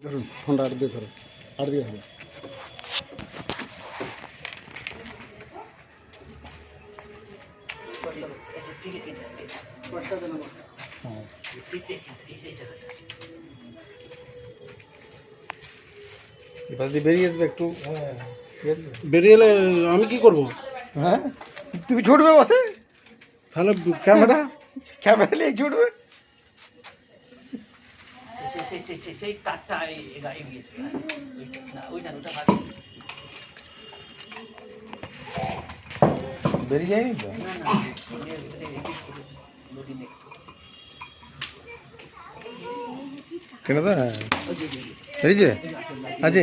ধরুন ফোনটা আট দিয়ে ধরুন আট দিয়ে হ্যাঁ এবার দিয়ে বেরিয়ে আসবে একটু। বেরিয়ে এলে আমি কি করব? হ্যাঁ? তুমি ছুটবে বসে? তাহলে ক্যামেরা? ক্যামেরা নিয়ে ছুটবে? সেই- সেই- সেই- সেই- কাঠটা এগিয়েছে না ওইটা ওটা কাঠ বেরিয়ে যায়নি তো না না কেন দা বেরিয়েছে আছে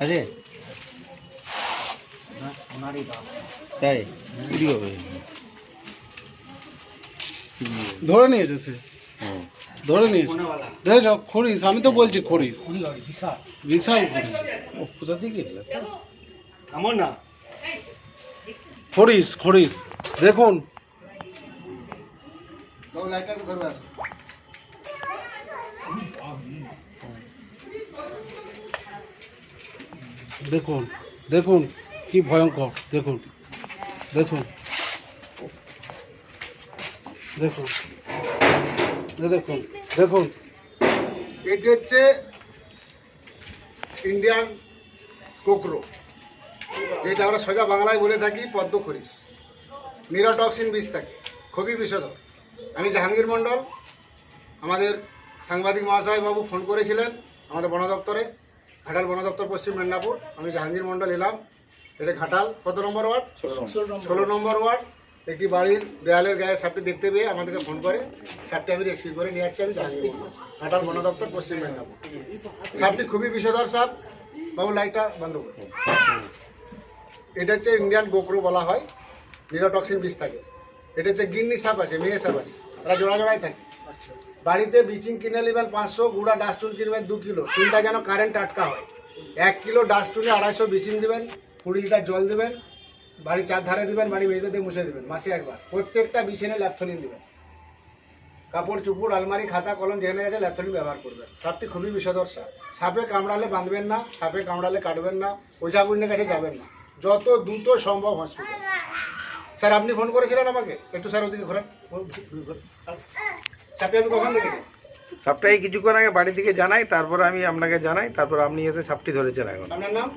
আছে তাই কি হবে ধরে নিয়েছে সে ধরে নিয়েছে কোনাওয়ালা দেখেছ খরিস আমি তো বলছি খরিস বিশাল খরিস ও কোথা থেকে আমার না। খরিস খরিস দেখুন। দেখুন দেখুন কি ভয়ঙ্কর। দেখুন দেখুন। দেখুন। দেখুন দেখুন। এটি হচ্ছে ইন্ডিয়ান কোকরো যেটা আমরা সোজা বাংলায় বলে থাকি পদ্ম খরিস নিরোটক্সিন বিষ থাকে খুবই বিষধর আমি জাহাঙ্গীর মণ্ডল আমাদের সাংবাদিক মহাশয় বাবু ফোন করেছিলেন আমাদের বন দপ্তরে ঘাটাল বন দপ্তর পশ্চিম মেদিনীপুর। আমি জাহাঙ্গীর মণ্ডল এলাম এটা ঘাটাল কত নম্বর ওয়ার্ড? ষোলো নম্বর ওয়ার্ড। একটি বাড়ির দেয়ালের গায়ে সাপটি দেখতে পেয়ে আমাদেরকে ফোন করে, সাপটি আমি রেস্কিউ করে নিয়ে যাচ্ছি আমি মণ্ডল ঘাটাল বন দপ্তর, পশ্চিম মেদিনীপুর। সাপটি খুবই বিষধর সাপ, বাবু, লাইটটা বন্ধ করে। এটা হচ্ছে ইন্ডিয়ান গোকরো বলা হয়, নিরোটক্সিন বিষ থাকে। এটা হচ্ছে গিন্নি সাপ আছে, মেয়ে সাপ আছে, তারা জোড়া জোড়াই থাকে। বাড়িতে বিচিং কিনে নেবেন পাঁচশো, গুঁড়া ডাস্টুন কিনবেন দু কিলো, তিনটা যেন কারেন্ট আটকা হয়। এক কিলো ডাস্টুনে আড়াইশো বিচিং দেবেন, কুড়ি লিটার জল দিবেন বাড়ি চার ধারে দিবেন বাড়ি মেয়েদের দিয়ে মুছে দিবেন মাসে একবার। প্রত্যেকটা বিছিনে ল্যাপথলিন দিবেন। কাপড় চুপুর আলমারি খাতা কলম যেখানে আছে ল্যাপথলিন ব্যবহার করবেন। সাপটি খুবই বিষধর সাপ। সাপে কামড়ালে বাঁধবেন না সাপে কামড়ালে কাটবেন না ওঝাগুন্ডের কাছে যাবেন না। যত দ্রুত সম্ভব হসপিটাল স্যার আপনি ফোন করেছিলেন আমাকে? একটু স্যার ওদিকে ঘোরান। সাপে আমি কখন দেখেছি সাপটাই কিছুক্ষণ আগে বাড়ি থেকে জানাই তারপর আমি আপনাকে জানাই তারপর আপনি এসে সাপটি ধরেছেন এখন। আপনার নাম?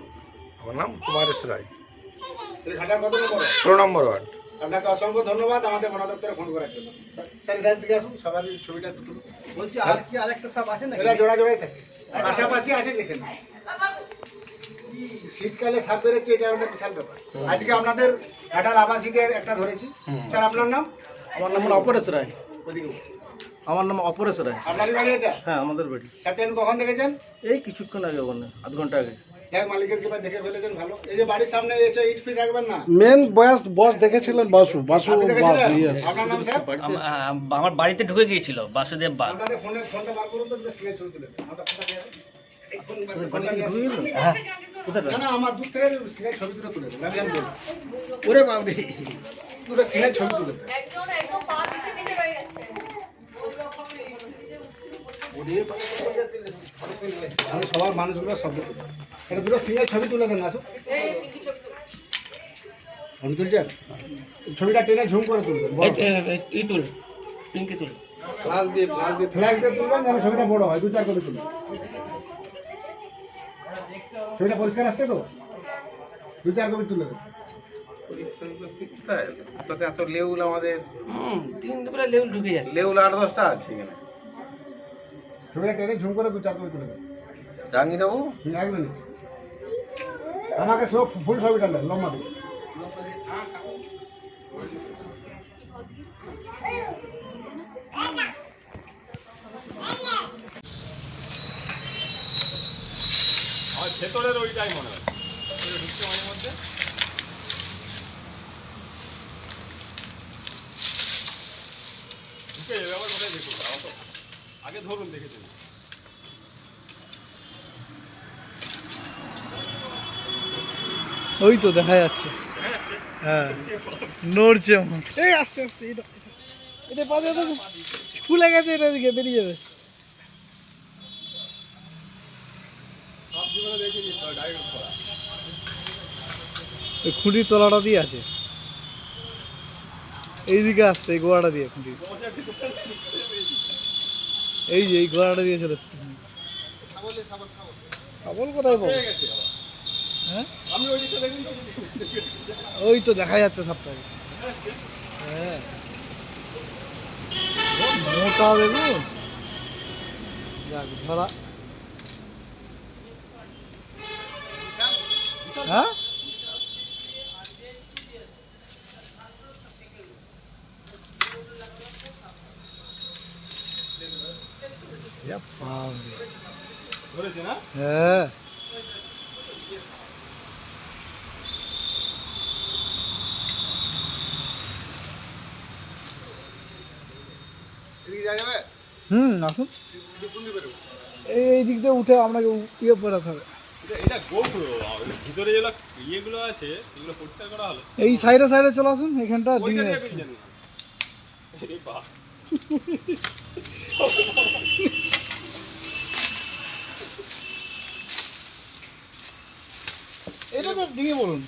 আমার নাম কুমারেশ রায়। ষোলো নম্বর ওয়ার্ড। আপনাকে অসংখ্য ধন্যবাদ আমাদের বন দপ্তরে ফোন করার জন্য। স্যার এধার দিকে আসুন সবাই ছবিটা তুলুন। বলছি আর কি আরেকটা সাপ আছে না এরা জোড়া জোড়াই থাকে। পাশাপাশি আছে যেখানে। শীতকালে সাপ বেরোচ্ছে এটা একটা বিশাল ব্যাপার। আজকে আপনাদের ঘাটাল আবাসিকের একটা ধরেছি। স্যার আপনার নাম? আমার নাম অপরেশ রায়। ওদিকে আমার নাম অপরেশ রায়। আপনার বাড়ি এটা? হ্যাঁ আমাদের বাড়ি। সাপটা আপনি কখন দেখেছেন? এই কিছুক্ষণ আগে ওখানে আধ ঘণ্টা আগে। যাক মালিকের কৃপা দেখে ফেলেছেন ভালো। এই যে বাড়ির সামনে এসে ইট ফিট রাখবেন না? মেন বয়স বস দেখেছিলেন? বাসু ইয়ে। আপনার নাম স্যার? আম- আম- আমার বাড়িতে ঢুকে গিয়েছিল বাসুদেব বাগ ফোনে ফোনটা বার করুন তো। হ্যাঁ না না আমার দূর থেকে সিঙ্গে ছবি তুলে তুলে ওরে বাবরে ছবি তুলে একদম আমি সবার মানুষগুলো শব্দ তুলি এটা দুটো সিঙ্গে ছবি তুলে দেন আসুন এই পিঙ্কি ছবি তুলো। ছবি তুলছেন? ছবিটা টেনে ঝুম করে তুলবেন বড়। তুল পিঙ্কি তুল। ফ্লাশ দিয়ে দিয়ে ফ্ল্যাশ দিয়ে তুলবেন যেন ছবিটা বড় হয় দু চার করে তুলবেন ছবিটা পরিষ্কার আসছে তো? দু চার কপি তুলে এত লেউল আমাদের। হুম তিন লেবুল ঢুকে যাচ্ছে লেউল আট দশটা আছে এখানে। ছবিটা টেনে ঝুম করে দু চার কপি তুলে দেন জাহাঙ্গীরবাবু? এক মিনিট। আমাকে সব ফুল ছবিটা দেন লম্বা আমার ভেতরের ওইটাই মনে হয়। ঢুকছে মাঝে মধ্যে। ঢুকে যাবে আবার কোথায় দেখুন আগে ধরুন দেখেছেন ওই তো দেখা যাচ্ছে। হ্যাঁ। নড়ছে আমার। এই আস্তে আস্তে এটা এটা। এটা খুলে গেছে এটা দিকে বেরিয়ে যাবে। খুঁটির তলাটা দিয়ে আছে। এইদিকে আসছে এই গোড়াটা দিয়ে খুঁটি। এই যে এই ঘোড়াটা দিয়ে চলে এসছে। সাবল কোথায় পাবো? হয়ে ওই তো। দেখা যাচ্ছে সাপটাকে হ্যাঁ। মোটা দেখুন যাক ধরা। হ্যাঁ? ধরেছে না হ্যাঁ হুম আসুন? এই এই দিক দিয়ে উঠে আপনাকে ইয়ে পড়াতে হবে। এটা এটা ভিতরে যেগুলো ইয়েগুলো আছে সেগুলো পরিষ্কার করা হলো। এই সাইডে সাইডে চলে আসুন এখানটা ডিঙে দিয়ে আছে। বেরিয়ে যান না। এই বাহ। এটা তো ডিঙে বলুন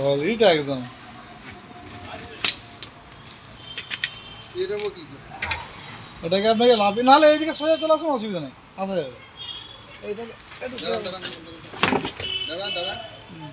অলরেডিটা একদম এরকমও কি করে? আপনাকে লাভ নাহলে এইদিকে সোজা চলে আসুন অসুবিধা নেই আসা যাবে এইটাকে দাঁড়ান হুম।